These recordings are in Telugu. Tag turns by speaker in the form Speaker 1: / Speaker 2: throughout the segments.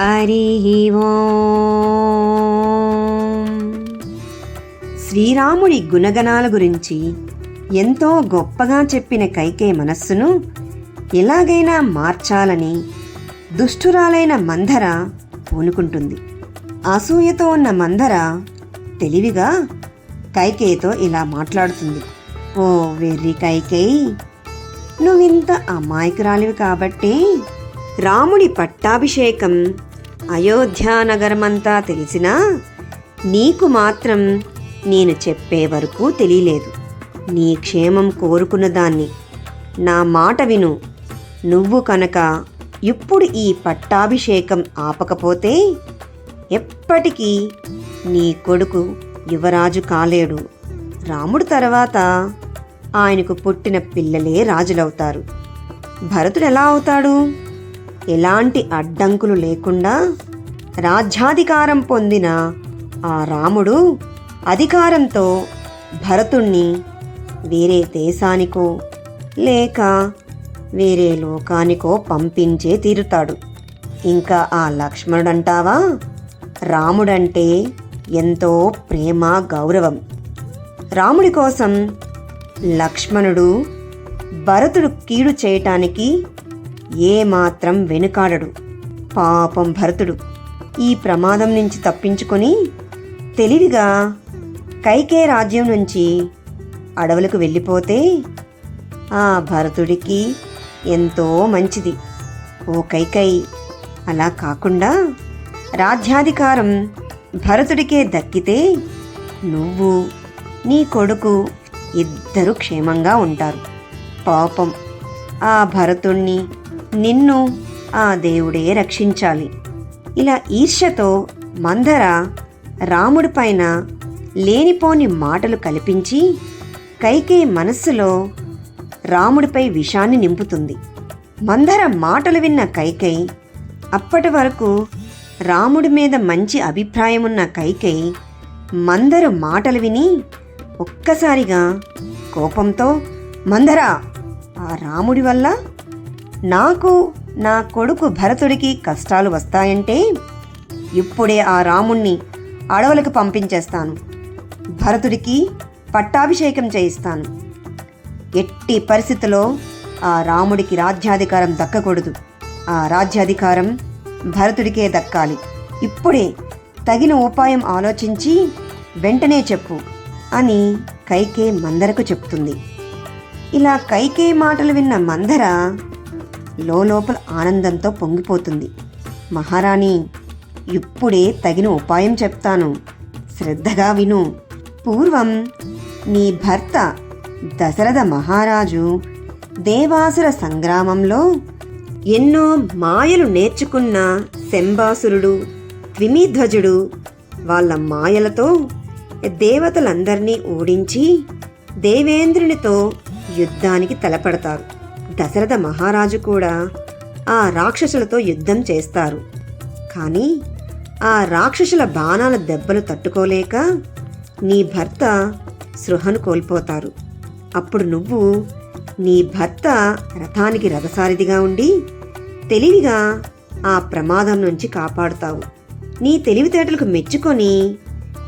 Speaker 1: హరి శ్రీరాముడి గుణగణాల గురించి ఎంతో గొప్పగా చెప్పిన కైకే మనస్సును ఎలాగైనా మార్చాలని దుష్టురాలైన మంధర పూనుకుంటుంది అసూయతో ఉన్న మంధర తెలివిగా కైకేయితో ఇలా మాట్లాడుతుంది. ఓ వెర్రి కైకేయి నువ్వింత అమాయకురాలివి కాబట్టి రాముడి పట్టాభిషేకం అయోధ్యానగరమంతా తెలిసినా నీకు మాత్రం నేను చెప్పే వరకు తెలియలేదు. నీ క్షేమం కోరుకున్న దాన్ని నా మాట విను. నువ్వు కనుక ఇప్పుడు ఈ పట్టాభిషేకం ఆపకపోతే ఎప్పటికీ నీ కొడుకు యువరాజు కాలేడు. రాముడు తర్వాత ఆయనకు పుట్టిన పిల్లలే రాజులవుతారు. భరతుడు ఎలా అవుతాడు? ఎలాంటి అడ్డంకులు లేకుండా రాజ్యాధికారం పొందిన ఆ రాముడు అధికారంతో భరతుణ్ణి వేరే దేశానికో లేక వేరే లోకానికో పంపించే తీరుతాడు. ఇంకా ఆ లక్ష్మణుడంటావా? రాముడంటే ఎంతో ప్రేమ గౌరవం. రాముడి కోసం లక్ష్మణుడు భరతుడు కీడు చేయటానికి ఏమాత్రం వెనుకాడడు. పాపం భరతుడు. ఈ ప్రమాదం నుంచి తప్పించుకొని తెలివిగా కైకే రాజ్యం నుంచి అడవులకు వెళ్ళిపోతే ఆ భరతుడికి ఎంతో మంచిది. ఓ కైకై అలా కాకుండా రాజ్యాధికారం భరతుడికే దక్కితే నువ్వు నీ కొడుకు ఇద్దరు క్షేమంగా ఉంటారు. పాపం ఆ భరతుణ్ణి నిన్ను ఆ దేవుడే రక్షించాలి. ఇలా ఈర్ష్యతో మందర రాముడిపైన లేనిపోని మాటలు కల్పించి కైకే మనస్సులో రాముడిపై విషాన్ని నింపుతుంది. మందర మాటలు విన్న కైకై అప్పటి వరకు రాముడి మీద మంచి అభిప్రాయం ఉన్న కైకై మందరు మాటలు విని ఒక్కసారిగా కోపంతో మందరా ఆ రాముడి వల్ల నాకు నా కొడుకు భరతుడికి కష్టాలు వస్తాయంటే ఇప్పుడే ఆ రాముణ్ణి అడవులకు పంపించేస్తాను. భరతుడికి పట్టాభిషేకం చేయిస్తాను. ఎట్టి పరిస్థితిలో ఆ రాముడికి రాజ్యాధికారం దక్కకూడదు. ఆ రాజ్యాధికారం భరతుడికే దక్కాలి. ఇప్పుడే తగిన ఉపాయం ఆలోచించి వెంటనే చెప్పు అని కైకే మందరకు చెప్తుంది. ఇలా కైకే మాటలు విన్న మందర లోపల ఆనందంతో పొంగిపోతుంది. మహారాణి ఇప్పుడే తగిన ఉపాయం చెప్తాను. శ్రద్ధగా విను. పూర్వం నీ భర్త దశరథ మహారాజు దేవాసుర సంగ్రామంలో ఎన్నో మాయలు నేర్చుకున్న శంబాసురుడు త్రిమిధ్వజుడు వాళ్ళ మాయలతో దేవతలందరినీ ఓడించి దేవేంద్రునితో యుద్ధానికి తలపడతారు. దశరథ మహారాజు కూడా ఆ రాక్షసులతో యుద్ధం చేస్తారు. కానీ ఆ రాక్షసుల బాణాల దెబ్బలు తట్టుకోలేక నీ భర్త సృహను కోల్పోతారు. అప్పుడు నువ్వు నీ భర్త రథానికి రథసారిదిగా ఉండి తెలివిగా ఆ ప్రమాదం నుంచి కాపాడుతావు. నీ తెలివితేటలకు మెచ్చుకొని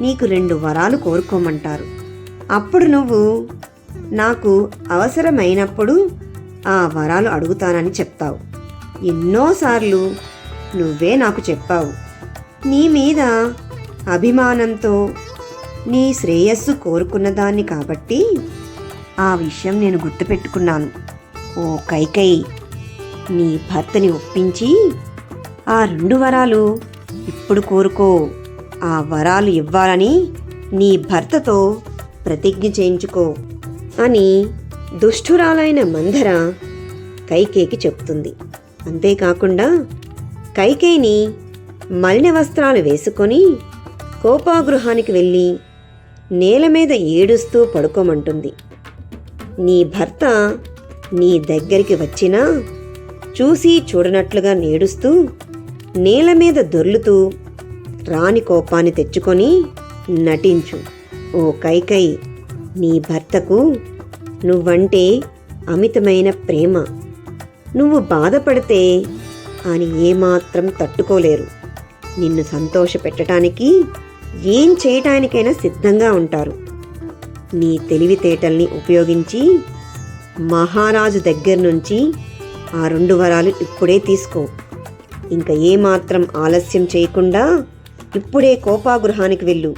Speaker 1: నీకు రెండు వరాలు కోరుకోమంటారు. అప్పుడు నువ్వు నాకు అవసరమైనప్పుడు ఆ వరాలు అడుగుతానని చెప్తావు. ఎన్నోసార్లు నువ్వే నాకు చెప్పావు. నీ మీద అభిమానంతో నీ శ్రేయస్సు కోరుకున్నదాన్ని కాబట్టి ఆ విషయం నేను గుర్తుపెట్టుకున్నాను. ఓ కైకై నీ భర్తని ఒప్పించి ఆ రెండు వరాలు ఇప్పుడు కోరుకో. ఆ వరాలు ఇవ్వాలని నీ భర్తతో ప్రతిజ్ఞ చేయించుకో అని దుష్టురాలైన మందర కైకేకి చెప్తుంది. అంతేకాకుండా కైకేయిని మలిన వస్త్రాలు వేసుకొని కోపాగృహానికి వెళ్ళి నేల మీద ఏడుస్తూ పడుకోమంటుంది. నీ భర్త నీ దగ్గరికి వచ్చినా చూసి చూడనట్లుగా నేడుస్తూ నేల మీద దొర్లుతూ రాని కోపాన్ని తెచ్చుకొని నటించు. ఓ కైకై నీ భర్తకు నువ్వంటే అమితమైన ప్రేమ. నువ్వు బాధపడితే అని ఏమాత్రం తట్టుకోలేరు. నిన్ను సంతోషపెట్టడానికి ఏం చేయటానికైనా సిద్ధంగా ఉంటారు. నీ తెలివితేటల్ని ఉపయోగించి మహారాజు దగ్గర నుంచి ఆ రెండు వరాలు ఇప్పుడే తీసుకో. ఇంకా ఏమాత్రం ఆలస్యం చేయకుండా ఇప్పుడే కోపాగృహానికి వెళ్ళు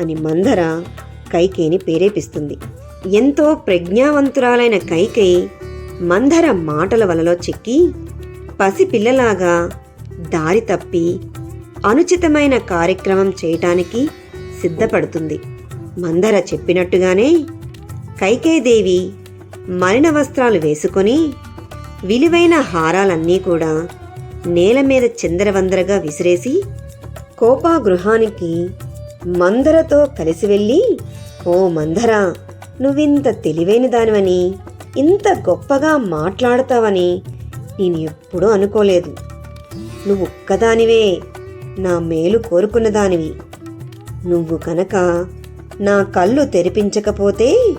Speaker 1: అని మందర కైకేని ప్రేరేపిస్తుంది. ఎంతో ప్రజ్ఞావంతురాలైన కైకై మందర మాటల వలలో చిక్కి పసిపిల్లలాగా దారి తప్పి అనుచితమైన కార్యక్రమం చేయటానికి సిద్ధపడుతుంది. మందర చెప్పినట్టుగానే కైకేదేవి మలిన వస్త్రాలు వేసుకొని విలువైన హారాలన్నీ కూడా నేల మీద చిందరవందరగా విసిరేసి కోపాగృహానికి మందరతో కలిసి వెళ్ళి ఓ మందర నువ్వింత తెలివైన దానివని ఇంత గొప్పగా మాట్లాడతావని నేను ఎప్పుడూ అనుకోలేదు. నువ్వు ఒక్కదానివే నా మేలు కోరుకున్న దానివి నువ్వు కనుక నా కళ్ళు తెరిపించకపోతే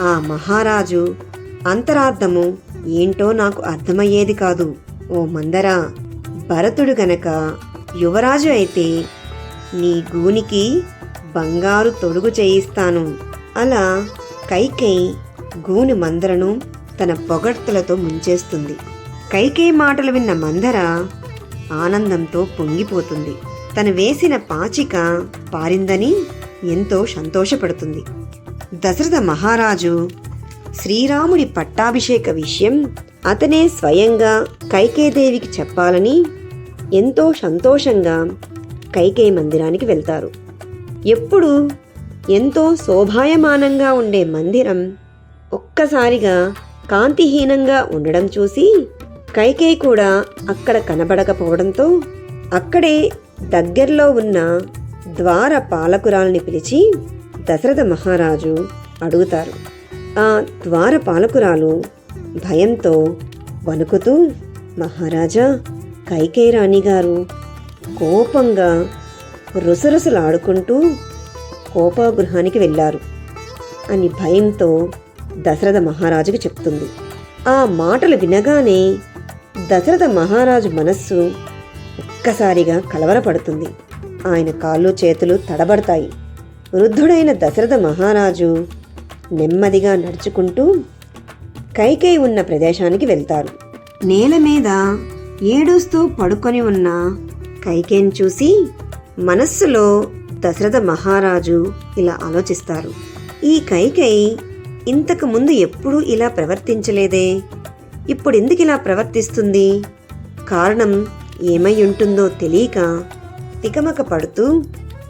Speaker 1: ఆ మహారాజు అంతరార్థము ఏంటో నాకు అర్థమయ్యేది కాదు. ఓ మందరా భరతుడు గనక యువరాజు అయితే నీ గూనికి బంగారు తొడుగు చేయిస్తాను. అలా కైకేయి గూని మందరను తన పొగడ్తలతో ముంచేస్తుంది. కైకేయి మాటలు విన్న మందర ఆనందంతో పొంగిపోతుంది. తను వేసిన పాచిక పారిందని ఎంతో సంతోషపడుతుంది. దశరథ మహారాజు శ్రీరాముడి పట్టాభిషేక విషయం అతనే స్వయంగా కైకేదేవికి చెప్పాలని ఎంతో సంతోషంగా కైకేయి మందిరానికి వెళ్తారు. ఎప్పుడు ఎంతో శోభాయమానంగా ఉండే మందిరం ఒక్కసారిగా కాంతిహీనంగా ఉండడం చూసి కైకేయి కూడా అక్కడ కనబడకపోవడంతో అక్కడే దగ్గరలో ఉన్న ద్వార పాలకురాల్ని పిలిచి దశరథ మహారాజు అడుగుతారు. ఆ ద్వార పాలకురాలు భయంతో వణుకుతూ మహారాజా కైకేయి రాణి గారు కోపంగా రుసరుసలాడుకుంటూ కోపాగృహానికి వెళ్ళారు. అని భయంతో దశరథ మహారాజుకి చెప్తుంది. ఆ మాటలు వినగానే దశరథ మహారాజు మనస్సు ఒక్కసారిగా కలవరపడుతుంది. ఆయన కాళ్ళు చేతులు తడబడతాయి. వృద్ధుడైన దశరథ మహారాజు నెమ్మదిగా నడుచుకుంటూ కైకేయి ఉన్న ప్రదేశానికి వెళ్తారు. నేల మీద ఏడుస్తూ పడుకొని ఉన్న కైకేని చూసి మనస్సులో దశరథ మహారాజు ఇలా ఆలోచిస్తారు. ఈ కైకేయి ఇంతకు ముందు ఎప్పుడూ ఇలా ప్రవర్తించలేదే? ఇప్పుడు ఎందుకు ఇలా ప్రవర్తిస్తుంది? కారణం ఏమై ఉంటుందో తెలియక తికమక పడుతూ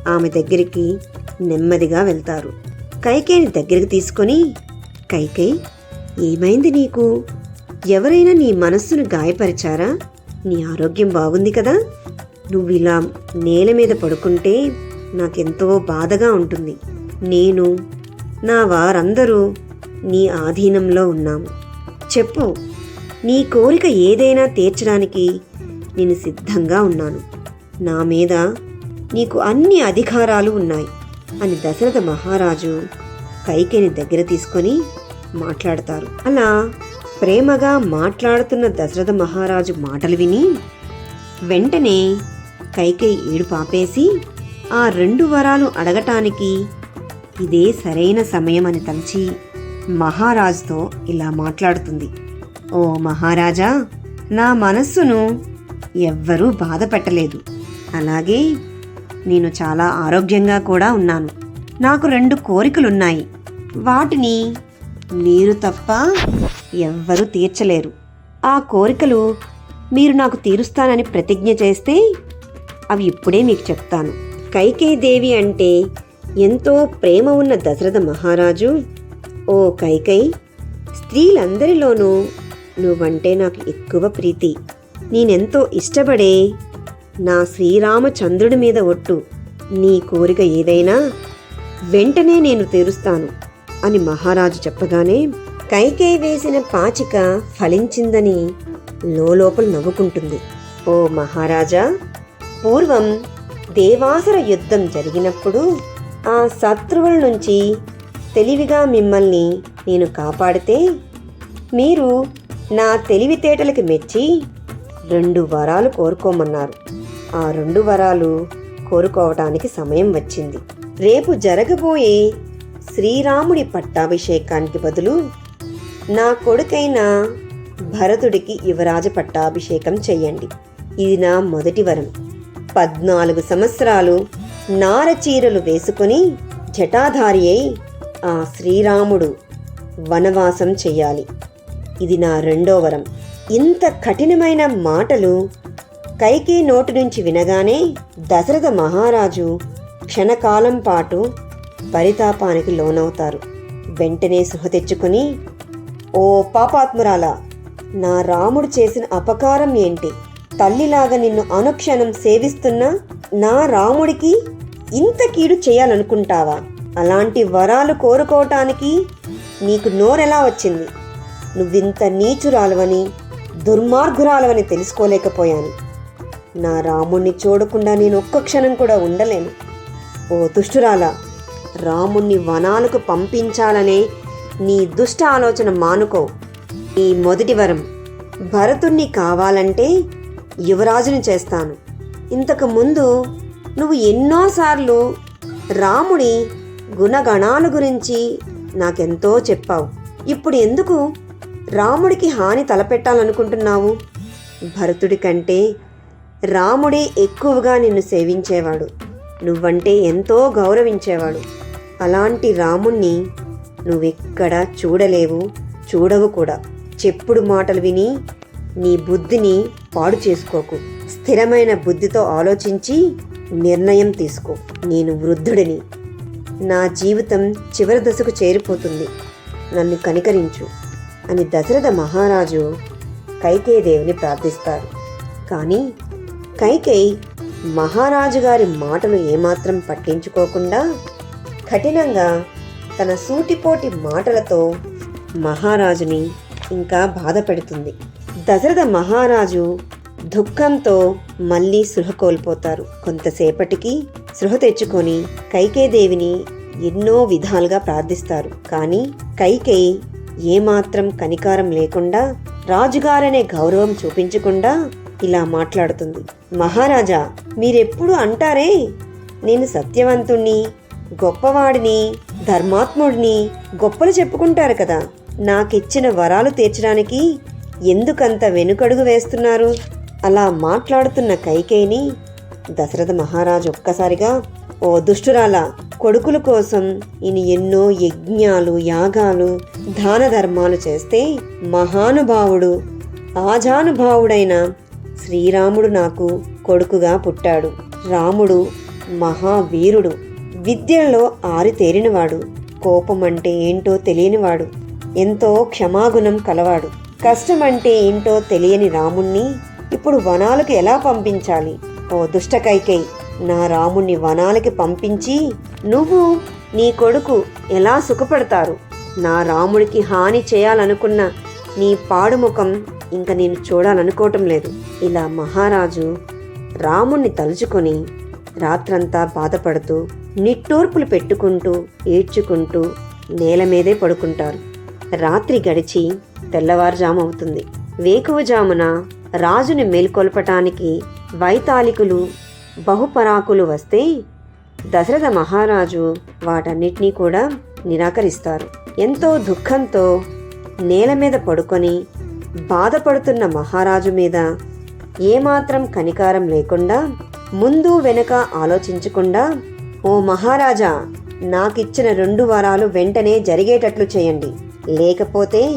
Speaker 1: ఆమె దగ్గరికి నెమ్మదిగా వెళ్తారు. కైకేయిని దగ్గరికి తీసుకొని కైకై ఏమైంది నీకు? ఎవరైనా నీ మనస్సును గాయపరిచారా? నీ ఆరోగ్యం బాగుంది కదా? నువ్వు ఇలా నేల మీద పడుకుంటే నాకెంతో బాధగా ఉంటుంది. నేను నా వారందరూ నీ ఆధీనంలో ఉన్నాము చెప్పు నీ కోరిక ఏదైనా తీర్చడానికి నేను సిద్ధంగా ఉన్నాను. నా మీద నీకు అన్ని అధికారాలు ఉన్నాయి అని దశరథ మహారాజు కైకేని దగ్గర తీసుకొని మాట్లాడతారు. అలా ప్రేమగా మాట్లాడుతున్న దశరథ మహారాజు మాటలు విని వెంటనే కైకేయి ఏడు పాపేసి ఆ రెండు వరాలు అడగటానికి ఇదే సరైన సమయం అని తలచి మహారాజుతో ఇలా మాట్లాడుతుంది. ఓ మహారాజా నా మనస్సును ఎవ్వరూ బాధ పెట్టలేదు అలాగే నేను చాలా ఆరోగ్యంగా కూడా ఉన్నాను. నాకు రెండు కోరికలున్నాయి. వాటిని మీరు తప్ప ఎవ్వరూ తీర్చలేరు. ఆ కోరికలు మీరు నాకు తీరుస్తానని ప్రతిజ్ఞ చేస్తే అవి ఇప్పుడే మీకు చెప్తాను. కైకేయి దేవి అంటే ఎంతో ప్రేమ ఉన్న దశరథ మహారాజు? ఓ కైకేయి స్త్రీలందరిలోనూ నువ్వంటే నాకు ఎక్కువ ప్రీతి. నేనెంతో ఇష్టపడే నా శ్రీరామచంద్రుడి మీద ఒట్టు. నీ కోరిక ఏదైనా వెంటనే నేను తీరుస్తాను అని మహారాజు చెప్పగానే కైకేయి వేసిన పాచిక ఫలించిందని లోపల నవ్వుకుంటుంది. ఓ మహారాజా పూర్వం దేవాసుర యుద్ధం జరిగినప్పుడు ఆ శత్రువుల నుంచి తెలివిగా మిమ్మల్ని నేను కాపాడితే మీరు నా తెలివితేటలకు మెచ్చి రెండు వరాలు కోరుకోమన్నారు. ఆ రెండు వరాలు కోరుకోవటానికి సమయం వచ్చింది. రేపు జరగబోయే శ్రీరాముడి పట్టాభిషేకానికి బదులు నా కొడుకైన భరతుడికి యువరాజ పట్టాభిషేకం చెయ్యండి ఇది నా మొదటి వరం. పద్నాలుగు సంవత్సరాలు నారచీరలు వేసుకుని జటాధారి అయి ఆ శ్రీరాముడు వనవాసం చెయ్యాలి. ఇది నా రెండో వరం. ఇంత కఠినమైన మాటలు కైకే నోటి నుంచి వినగానే దశరథ మహారాజు క్షణకాలం పాటు పరితాపానికి లోనవుతారు. వెంటనే సృహ తెచ్చుకుని ఓ పాపాత్మురాలా నా రాముడు చేసిన అపకారం ఏంటి? తల్లిలాగా నిన్ను అనుక్షణం సేవిస్తున్న నా రాముడికి ఇంత కీడు చేయాలనుకుంటావా? అలాంటి వరాలు కోరుకోవటానికి నీకు నోరెలా వచ్చింది? నువ్వింత నీచురాలవని దుర్మార్గురాలవని తెలుసుకోలేకపోయాను. నా రాముణ్ణి చూడకుండా నేను ఒక్క క్షణం కూడా ఉండలేను. ఓ దుష్టురాలా రాముణ్ణి వనాలకు పంపించాలనే నీ దుష్ట ఆలోచన మానుకో. ఈ మొదటి వరం భరతుణ్ణి కావాలంటే యువరాజుని చేస్తాను. ఇంతకు ముందు నువ్వు ఎన్నోసార్లు రాముడి గుణగణాల గురించి నాకెంతో చెప్పావు. ఇప్పుడు ఎందుకు రాముడికి హాని తలపెట్టాలనుకుంటున్నావు? భరతుడి కంటే రాముడే ఎక్కువగా నిన్ను సేవించేవాడు. నువ్వంటే ఎంతో గౌరవించేవాడు. అలాంటి రాముణ్ణి నువ్వెక్కడా చూడలేవు చూడవు కూడా. చెప్పుడు మాటలు విని నీ బుద్ధిని పాడు చేసుకోకు. స్థిరమైన బుద్ధితో ఆలోచించి నిర్ణయం తీసుకో. నేను వృద్ధుడిని. నా జీవితం చివరి దశకు చేరిపోతుంది. నన్ను కనికరించు అని దశరథ మహారాజు కైకేయదేవిని ప్రార్థిస్తారు. కానీ కైకేయి మహారాజు గారి మాటలు ఏమాత్రం పట్టించుకోకుండా కఠినంగా తన సూటిపోటి మాటలతో మహారాజుని ఇంకా బాధ పెడుతుంది దశరథ మహారాజు దుఃఖంతో మళ్ళీ సృహ కోల్పోతారు. కొంతసేపటికి సృహ తెచ్చుకొని కైకేదేవిని ఎన్నో విధాలుగా ప్రార్థిస్తారు. కానీ కైకేయి ఏమాత్రం కనికారం లేకుండా రాజుగారనే గౌరవం చూపించకుండా ఇలా మాట్లాడుతుంది. మహారాజా మీరెప్పుడు అంటారే? నేను సత్యవంతుణ్ణి గొప్పవాడిని ధర్మాత్ముడిని గొప్పలు చెప్పుకుంటారు కదా. నాకిచ్చిన వరాలు తీర్చడానికి ఎందుకంత వెనుకడుగు వేస్తున్నారు? అలా మాట్లాడుతున్న కైకేయిని దశరథ మహారాజు ఒక్కసారిగా ఓ దుష్టురాల కొడుకుల కోసం ఈయన ఎన్నో యజ్ఞాలు యాగాలు దాన ధర్మాలు చేస్తే మహానుభావుడు ఆజానుభావుడైన శ్రీరాముడు నాకు కొడుకుగా పుట్టాడు. రాముడు మహావీరుడు. విద్యలో ఆరితేరినవాడు కోపం అంటే ఏంటో తెలియనివాడు. ఎంతో క్షమాగుణం కలవాడు. కష్టం అంటే ఏంటో తెలియని రాముణ్ణి ఇప్పుడు వనాలకు ఎలా పంపించాలి? ఓ దుష్టకైకై నా రాముణ్ణి వనాలకి పంపించి నువ్వు నీ కొడుకు ఎలా సుఖపడతారు? నా రాముడికి హాని చేయాలనుకున్న నీ పాడుముఖం ఇంక నేను చూడాలనుకోవటం లేదు. ఇలా మహారాజు రాముణ్ణి తలుచుకొని రాత్రంతా బాధపడుతూ నిట్టూర్పులు పెట్టుకుంటూ ఏడ్చుకుంటూ నేల మీదే పడుకుంటారు. రాత్రి గడిచి తెల్లవారుజాము అవుతుంది వేకువజామున రాజుని మేల్కొల్పటానికి వైతాళికులు బహుపరాకులు వస్తే దశరథ మహారాజు వాటన్నిటినీ కూడా నిరాకరిస్తారు. ఎంతో దుఃఖంతో నేల మీద పడుకొని బాధపడుతున్న మహారాజు మీద ఏమాత్రం కనికారం లేకుండా ముందు వెనక ఆలోచించకుండా ఓ మహారాజా నాకిచ్చిన రెండు వారాలు వెంటనే జరిగేటట్లు చేయండి. లేకపోతే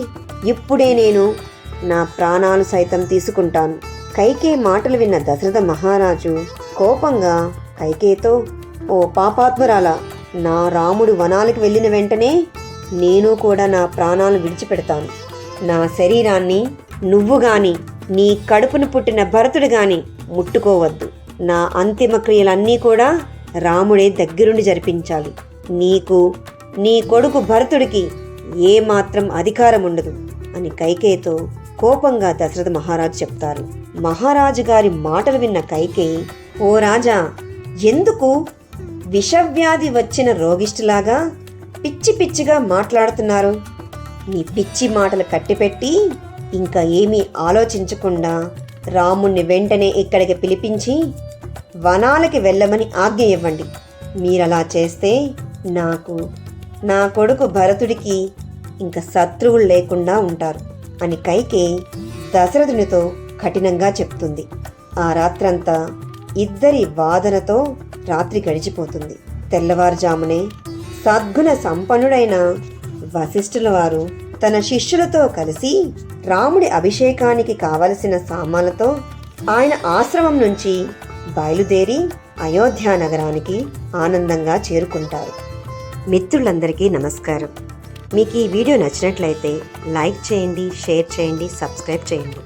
Speaker 1: ఇప్పుడే నేను నా ప్రాణాలు సైతం తీసుకుంటాను. కైకే మాటలు విన్న దశరథ మహారాజు కోపంగా కైకేతో ఓ పాపాత్మరాల నా రాముడు వనాలకు వెళ్ళిన వెంటనే నేను కూడా నా ప్రాణాలు విడిచిపెడతాను. నా శరీరాన్ని నువ్వు గాని నీ కడుపును పుట్టిన భరతుడు గాని ముట్టుకోవద్దు. నా అంతిమ క్రియలన్నీ కూడా రాముడే దగ్గరుండి జరిపించాలి. నీకు నీ కొడుకు భరతుడికి ఏ మాత్రం అధికారం ఉండదు అని కైకేయితో కోపంగా దశరథ మహారాజు చెప్తారు. మహారాజు గారి మాటలు విన్న కైకేయి ఓ రాజా ఎందుకు? విషవ్యాధి వచ్చిన రోగిష్టిలాగా పిచ్చి పిచ్చిగా మాట్లాడుతున్నారు. నీ పిచ్చి మాటలు కట్టిపెట్టి ఇంకా ఏమీ ఆలోచించకుండా రాముణ్ణి వెంటనే ఇక్కడికి పిలిపించి వనాలకి వెళ్ళమని ఆజ్ఞ ఇవ్వండి. మీరలా చేస్తే నాకు నా కొడుకు భరతుడికి ఇంకా శత్రువులు లేకుండా ఉంటారు అని కైకే దశరథునితో కఠినంగా చెప్తుంది. ఆ రాత్రంతా ఇద్దరి వాదనతో రాత్రి గడిచిపోతుంది. తెల్లవారుజామునే సద్గుణ సంపన్నుడైన వశిష్ఠుల వారు తన శిష్యులతో కలిసి రాముడి అభిషేకానికి కావలసిన సామాన్లతో ఆయన ఆశ్రమం నుంచి బయలుదేరి అయోధ్య నగరానికి ఆనందంగా చేరుకుంటారు. మిత్రులందరికీ నమస్కారం. మీకు ఈ వీడియో నచ్చినట్లయితే లైక్ చేయండి షేర్ చేయండి సబ్స్క్రైబ్ చేయండి.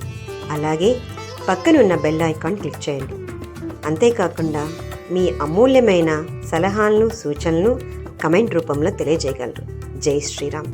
Speaker 1: అలాగే పక్కనున్న బెల్ ఐకాన్ క్లిక్ చేయండి. అంతేకాకుండా మీ అమూల్యమైన సలహాలను సూచనలను కమెంట్ రూపంలో తెలియజేయగలరు. జై శ్రీరామ్.